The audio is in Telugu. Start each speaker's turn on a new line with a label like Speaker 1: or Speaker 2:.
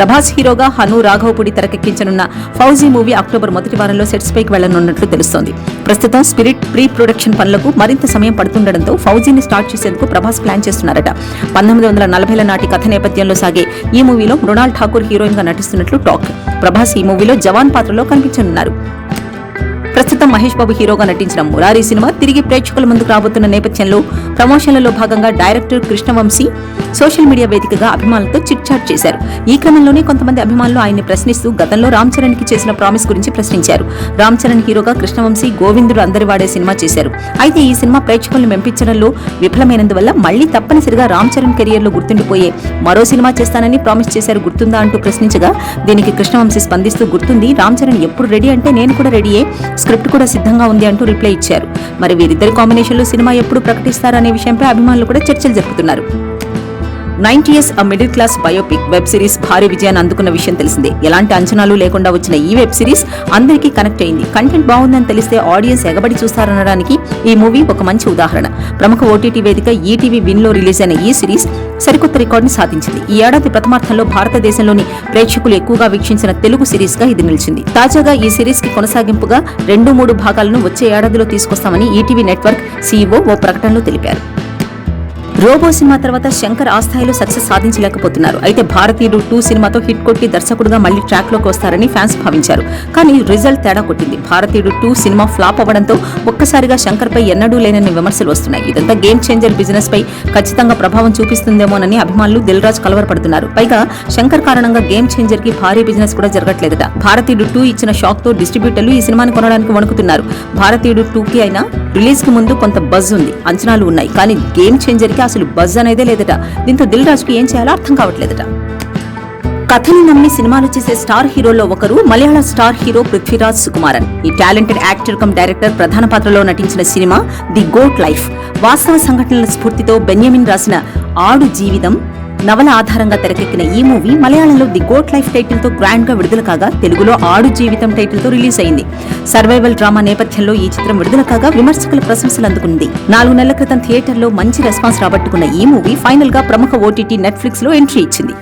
Speaker 1: ప్రభాస్ హీరోగా హను రాఘవపూడి తెరకెక్కించనున్న ఫౌజీ మూవీ అక్టోబర్ మొదటి వారంలో సెట్స్ పైకి వెళ్ళనున్నట్లు తెలుస్తోంది. ప్రస్తుతం స్పిరిట్ ప్రీ ప్రొడక్షన్ పనులకు మరింత సమయం పడుతుండటంతో ఫౌజీని స్టార్ట్ చేసేందుకు ప్రభాస్ ప్లాన్ చేస్తున్నారట. పంతొమ్మిది వందల నలభైల నాటి కథ నేపథ్యంలో సాగే ఈ మూవీలో మృణాల్ ఠాకూర్ హీరోయిన్గా నటిస్తున్నట్లు టాక్. ప్రభాస్ ఈ మూవీలో జవాన్ పాత్రలో కనిపించనున్నారు. ప్రస్తుతం మహేష్ బాబు హీరోగా నటించిన మురారి సినిమా తిరిగి ప్రేక్షకుల ముందుకు రాబోతున్న నేపథ్యంలో ప్రమోషన్లలో భాగంగా డైరెక్టర్ కృష్ణవంశీ సోషల్ మీడియా వేదికగా అభిమానులతో చిట్ చాట్ చేశారు. ఈ క్రమంలోనే కొంతమంది అభిమానులు ఆయన్ని ప్రశ్నిస్తూ గతంలో రామ్ చరణ్కి చేసిన ప్రామిస్ గురించి ప్రశ్నించారు. రామ్ చరణ్ హీరోగా కృష్ణవంశీ గోవిందుడు అందరి వాడే సినిమా చేశారు. అయితే ఈ సినిమా ప్రేక్షకులను మెంపించడంలో విఫలమైనందువల్ల మళ్ళీ తప్పనిసరిగా రామ్ చరణ్ కెరియర్లో గుర్తుండిపోయే మరో సినిమా చేస్తానని ప్రామిస్ చేశారు గుర్తుందా అంటూ ప్రశ్నించగా దీనికి కృష్ణవంశీ స్పందిస్తూ గుర్తుంది రామ్ చరణ్ ఎప్పుడు రెడీ అంటే నేను కూడా రెడీయే స్క్రిప్ట్ కూడా సిద్ధంగా ఉంది అంటూ రిప్లై ఇచ్చారు. మరి వీరిద్దరి కాంబినేషన్లో సినిమా ఎప్పుడు ప్రకటిస్తారనే విషయంపై అభిమానులు కూడా చర్చలు జరుపుతున్నారు. Ninety years a middle class biopic web series భారీ విజయాన్ని అందుకున్న విషయం తెలిసిందే. ఎలాంటి అంచనాలు లేకుండా వచ్చిన ఈ వెబ్ సిరీస్ అందరికీ కనెక్ట్ అయింది. కంటెంట్ బాగుందని తెలిస్తే ఆడియన్స్ ఎగబడి చూస్తారనడానికి ఈ మూవీ ఒక మంచి ఉదాహరణ. ప్రముఖ ఓటీటీ వేదిక ఈటీవీ విన్లో రిలీజ్ అయిన ఈ సిరీస్ సరికొత్త రికార్డుని సాధించింది. ఈ ఏడాది ప్రథమార్థంలో భారతదేశంలోని ప్రేక్షకులు ఎక్కువగా వీక్షించిన తెలుగు సిరీస్గా ఇది నిలిచింది. తాజాగా ఈ సిరీస్కి కొనసాగింపుగా రెండు మూడు భాగాలను వచ్చే ఏడాదిలో తీసుకొస్తామని ఈటీవీ నెట్వర్క్ సీఈఓ ఓ ప్రకటనలో తెలిపారు. రోబో సినిమా తర్వాత శంకర్ ఆ స్థాయిలో సక్సెస్ సాధించలేకపోతున్నారు. అయితే భారతీయుడు టూ సినిమాతో హిట్ కొట్టి దర్శకుడుగా మళ్ళీ ట్రాక్లోకి వస్తారని ఫ్యాన్స్ భావించారు. కానీ రిజల్ట్ తేడా కొట్టింది. భారతీయుడు టూ సినిమా ఫ్లాప్ అవ్వడంతో ఒక్కసారిగా శంకర్ పై ఎన్నడూ లేనని విమర్శలు వస్తున్నాయి. ఇదంతా గేమ్ చేంజర్ బిజినెస్ పై ఖచ్చితంగా ప్రభావం చూపిస్తుందేమోనని అభిమానులు దిల్ రాజ్ కలవరపడుతున్నారు. పైగా శంకర్ కారణంగా గేమ్ చేంజర్కి భారీ బిజినెస్ కూడా జరగట్లేదట. భారతీయుడు టూ ఇచ్చిన షాక్తో డిస్ట్రిబ్యూటర్లు ఈ సినిమాని కొనడానికి వణుకుతున్నారు. భారతీయుడు టూ కి అయినా రిలీజ్కి ముందు కొంత బజ్ ఉంది అంచనాలు ఉన్నాయి. కానీ గేమ్ చేంజర్కి అసలు బజ్ అనేదే లేదట. దీంతో దిల్ రాజు కి ఏం చేయాలో అర్థం కావట్లేదట. కథని నమ్మి సినిమాలు చేసే స్టార్ హీరోలో ఒకరు మలయాళ స్టార్ హీరో పృథ్వీరాజ్ సుకుమారన్. ఈ టాలెంటెడ్ యాక్టర్ కమ్ డైరెక్టర్ ప్రధాన పాత్రలో నటించిన సినిమా ది గోట్ లైఫ్. వాస్తవ సంఘటనల స్ఫూర్తితో బెన్యామిన్ రాసిన ఆడు జీవితం నవల ఆధారంగా తెరకెక్కిన ఈ మూవీ మలయాళంలో ది గోట్ లైఫ్ టైటిల్తో గ్రాండ్గా విడుదల కాగా తెలుగులో ఆడు జీవితం టైటిల్తో రిలీజ్ అయింది. సర్వైవల్ డ్రామా నేపథ్యంలో ఈ చిత్రం విడుదల కాగా విమర్శకుల ప్రశంసలు అందుకుంది. నాలుగు నెలల క్రితం థియేటర్లో మంచి రెస్పాన్స్ రాబట్టుకున్న ఈ మూవీ ఫైనల్గా ప్రముఖ ఓటీటీ నెట్ఫ్లిక్స్లో ఎంట్రీ ఇచ్చింది.